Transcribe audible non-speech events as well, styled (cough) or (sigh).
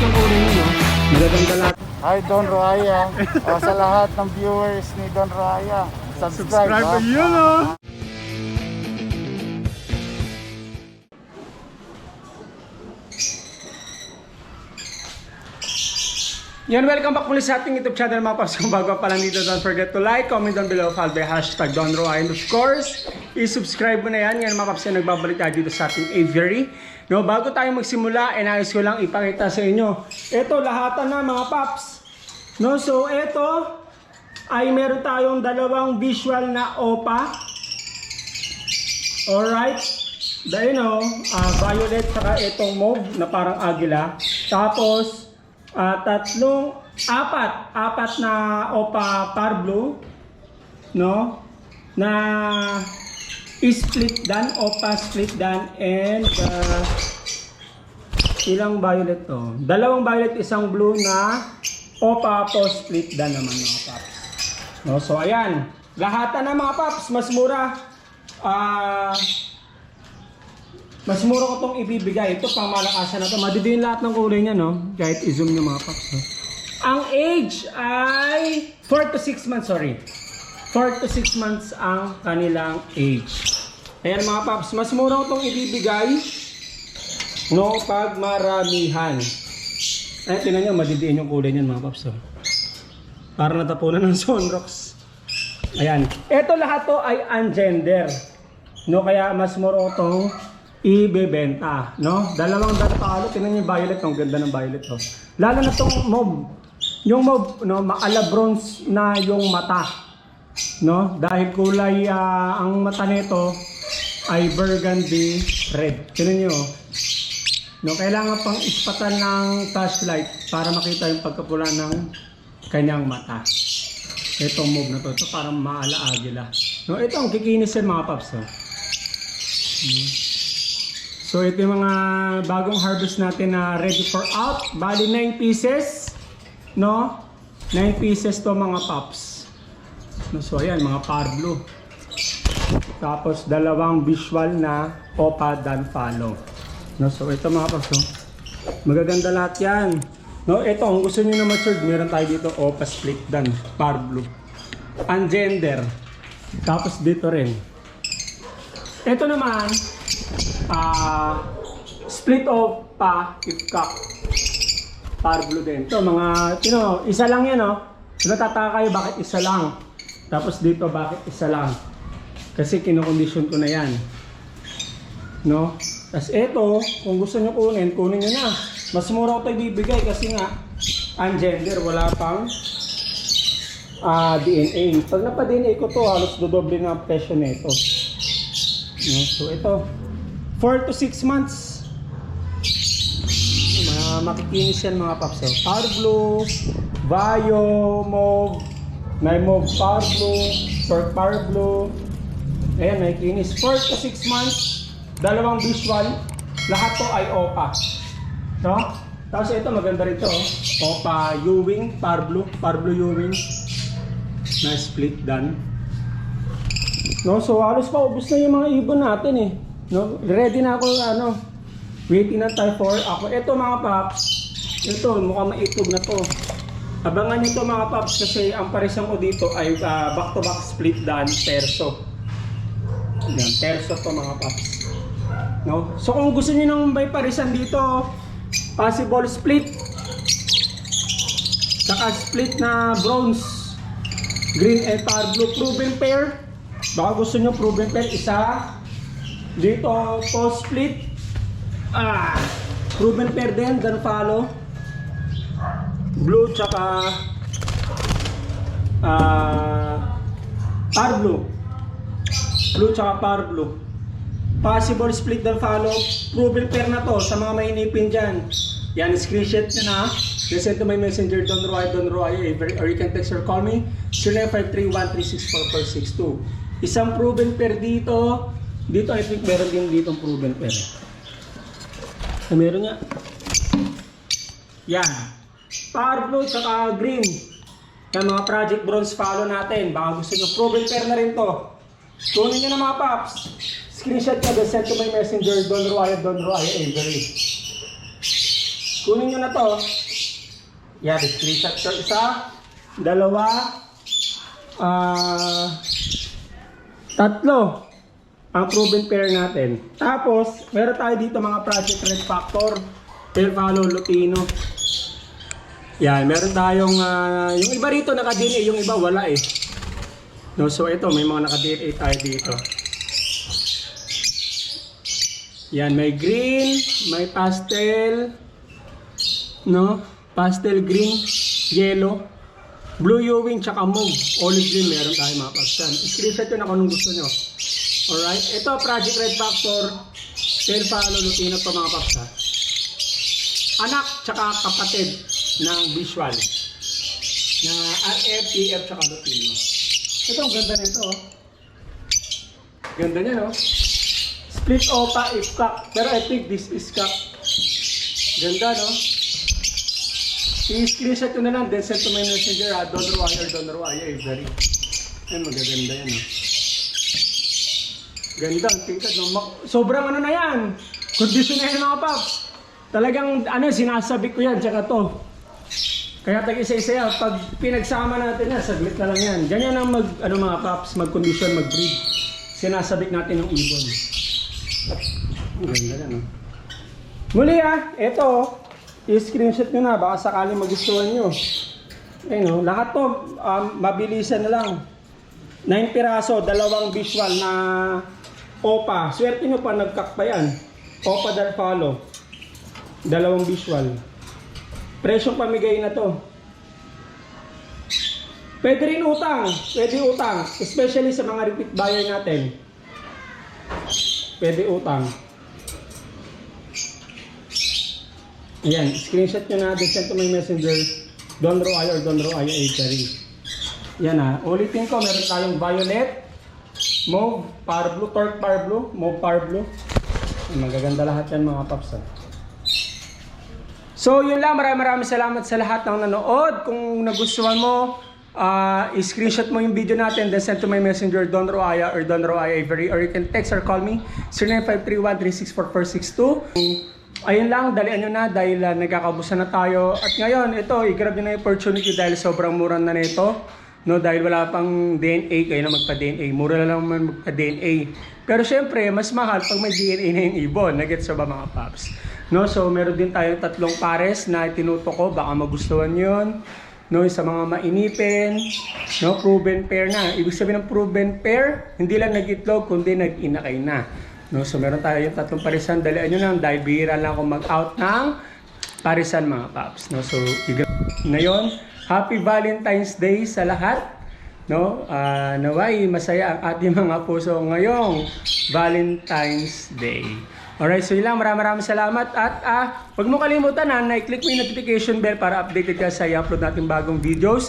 ng uri nyo? Magaganda lahat. Hi Don Roaya. o, sa lahat ng viewers ni Don Roaya, subscribe. Subscribe ha? yun oh. Yan, welcome back muli sa ating YouTube channel mga paps. Kung bago pa lang dito, don't forget to like, comment down below, follow by hashtag Don Roy. And of course, i-subscribe mo na yan. Yan mga paps na nagbabalik tayo dito sa ating aviary. No, bago tayo magsimula, inayos ko lang ipakita sa inyo. Ito, lahatan na mga paps. No, so ito ay meron tayong dalawang visual na OPA. Alright. Dahil no, ah, violet saka itong mauve na parang agila. Tapos, ah, tatlong, apat, apat na opa par blue, no? Na split dan, opa split dan, and ah, ilang violet to? Dalawang violet, isang blue na opa po split dan naman mga paps. No, so ayan, lahatan na mga paps, mas mura. Ah, mas mura ko itong ibibigay. Ito pang malakasan na to. Madidiin lahat ng kulay niya, no? Kahit i-zoom nyo mga paps, no? Ang age ay 4 to 6 months, sorry. 4 to 6 months ang kanilang age. Ayan mga paps, mas mura ko itong ibibigay no pag maramihan. Ay, tinan nyo, madidiin yung kulay niyan mga paps. Oh. Para natapunan ng sunrocks. Ayan. Ito lahat to ay ungender. No, kaya mas mura ko itong ibebenta, no? Dalawang darpalo, tingnan niyo yung violet, ang ganda ng violet, oh. Lalo na tong mob. Yung mob, no, maala bronze na yung mata. No? Dahil kulay ah, ang mata nito ay burgundy red. Tingnan niyo, oh. No, kailangan pang ispatan ng flashlight para makita yung pagkapula ng kanyang mata. Ito move na to, ito parang maala agila. No, ito ang kikinis yan mga paps. Oh. So ito yung mga bagong harvest natin na ready for out. Bali 9 pieces. No? 9 pieces to mga pups. No, so ayan, mga par blue. Tapos dalawang visual na opa dan follow. No, so ito mga pups. Oh. Magaganda lahat yan. No, ito, kung gusto niyo na matured, meron tayo dito opa split dan, par blue. Ungender. Tapos dito rin. Ito naman, ah split of pa if cup. Par blue din. Ito mga, you know, isa lang yan oh. Diba kayo bakit isa lang? Tapos dito bakit isa lang? Kasi kinokondisyon ko na yan. No? Tapos ito, kung gusto nyo kunin, kunin nyo na. Mas mura ko ito ibibigay kasi nga, ungender, wala pang ah DNA. Pag napa-DNA ko to, halos dodoble na ang presyo nito. No? So ito, 4 to 6 months. Mga makikinis yan mga paps. Oh. Power Blue, Bio, Mauve, may Mauve Power Blue, Short Power Blue. Ayan, may kinis. 4 to 6 months, dalawang visual, lahat to ay OPA. No? Tapos ito maganda rito, oh. OPA U-Wing, Power Blue, Power Blue U-Wing na split done. No, so halos pa ubos na yung mga ibon natin eh. No, ready na ako ano. Waiting na tayo for ako. Ito mga paps. Ito mukhang maitog na to. Abangan niyo to mga paps kasi ang parisan ko dito ay back to back split done perso. Yan, perso to mga paps. No? So kung gusto niyo nang may parisan dito, possible split. Saka split na bronze green and tar blue proven pair. Baka gusto nyo proven pair isa. Dito post split. Ah, proven pair din, dan follow. Blue tsaka ah par blue. Blue tsaka par blue. Possible split dan follow. Proven pair na to sa mga mainipin dyan. Yan, screenshot nyo na. Just send to my messenger, Don Roy, Don Roy, or you can text or call me, 0953-1364462. Isang proven pair dito. Dito, I think meron din dito proven pair. Ah, meron nga. Yan. Power blue tsaka green. Yan mga project bronze follow natin. Baka gusto nyo, proven pair na rin to. Kunin nyo na mga paps. Screenshot nyo, send to my messenger, Don Roy, Don Roy, Avery. kunin nyo na to. Yan, screenshot ko isa, dalawa, ah, tatlo ang proven pair natin. Tapos, meron tayo dito mga Project Red Factor, Telvalo Lutino. Yan, meron tayong, ah, yung iba rito naka-DNA, yung iba wala eh. No, so ito, may mga naka-DNA tayo dito. Yan, may green, may pastel, no? Pastel green, yellow, blue Ewing, tsaka mauve, olive green, meron tayo mga kapsan. Screenshot yun ako nung gusto nyo. Alright, ito Project Red Factor, Tail Follow Lutino pa mga kapsa. Anak, tsaka kapatid ng visual na RF, TF, tsaka Lutino. Ito, ang ganda nito. Oh. Ganda niya, no? Split opa if cock. Pero I think this is cock. Ganda, no? I-screenshot ko na lang, then send to my messenger, ha? Don Ruaya or Don Ruaya, Avery. Ayun, magaganda yan, no? Ganda, ang tingkad, no? Mak- Sobrang ano na yan. Kondisyon na mga paps. Talagang, ano, sinasabi ko yan, tsaka to. Kaya tag isa-isa yan, pag pinagsama natin yan, saglit na lang yan. Ganyan ang mag, ano mga paps, mag-condition, mag-breed. Sinasabik natin yung ibon. Ang ganda na, no? Muli ah, eto, i-screenshot nyo na, baka sakaling magustuhan nyo. Ayun no, lahat to, um, mabilisan na lang. 9 piraso, dalawang visual na OPA. Swerte nyo pa nagkak pa yan. OPA dal follow. Dalawang visual. Presyong pamigay na to. Pwede rin utang. Pwede utang. Especially sa mga repeat buyer natin. Pwede utang. Ayan, screenshot nyo na. Then send to my messenger. Don Roaya or Don Roaya Avery. Yan ha. Ulitin ko, meron tayong violet, mauve, blue, torque blue, mauve blue. Magaganda lahat yan mga paps ha. So yun lang, maraming maraming salamat sa lahat ng nanood. Kung nagustuhan mo, ah, i-screenshot mo yung video natin, then send to my messenger, Don Roaya or Don Roaya Avery, or you can text or call me, 095313644462. Ayun lang, dalian nyo na dahil uh, nagkakabusan na tayo. At ngayon, ito, i-grab nyo na yung opportunity dahil sobrang mura na nito. No, dahil wala pang DNA, kayo na magpa-DNA. Mura lang man magpa-DNA. Pero syempre, mas mahal pag may DNA na yung ibon. Nagets ba mga paps? No, so meron din tayong tatlong pares na tinuto ko. Baka magustuhan yun. No, sa mga mainipin. No, proven pair na. Ibig sabihin ng proven pair, hindi lang nag-itlog, kundi nag-inakay na. No, so meron tayo yung tatlong parisan. Dalian nyo lang dahil bihira lang ako mag-out ng parisan mga paps. No, so ngayon, Happy Valentine's Day sa lahat. No, Ah, naway masaya ang ating (laughs) mga puso ngayong Valentine's Day. Alright, so yun lang. Maraming maraming salamat. At ah, huwag mo kalimutan na, na-click mo yung notification bell para updated ka sa i-upload natin bagong videos.